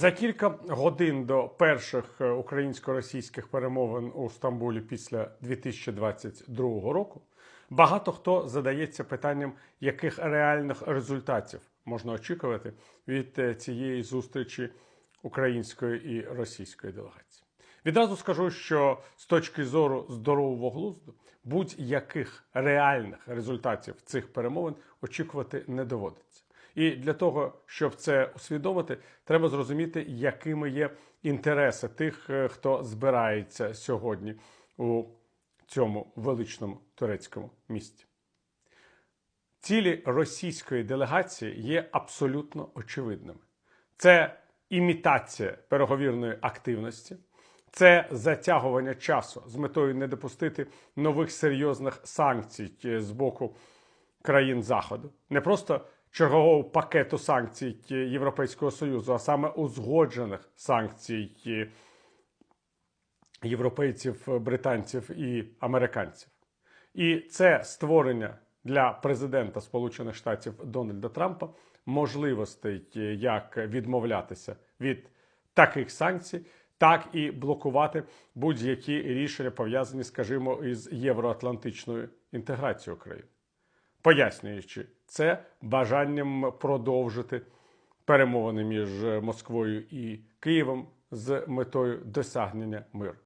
За кілька годин до перших е, українсько-російських перемовин у Стамбулі після 2022 року багато хто задається питанням, яких реальних результатів можна очікувати від е, цієї зустрічі української і російської делегації. Відразу скажу, що з точки зору здорового глузду будь-яких реальних результатів цих перемовин очікувати не доводиться. І для того, щоб це усвідомити, треба зрозуміти, якими є інтереси тих, е, хто збирається сьогодні у цьому величному турецькому місті. Цілі російської делегації є абсолютно очевидними: це імітація переговірної активності, це затягування часу з метою не допустити нових серйозних санкцій е, з боку країн Заходу, не просто чергового пакету санкцій Європейського Союзу, а саме узгоджених санкцій європейців, британців і американців. І це створення для президента Сполучених Штатів Дональда Трампа можливостей як відмовлятися від таких санкцій, так і блокувати будь-які рішення пов'язані, скажімо, із євроатлантичною інтеграцією України, пояснюючи це бажанням продовжити перемовини між Москвою і Києвом з метою досягнення миру.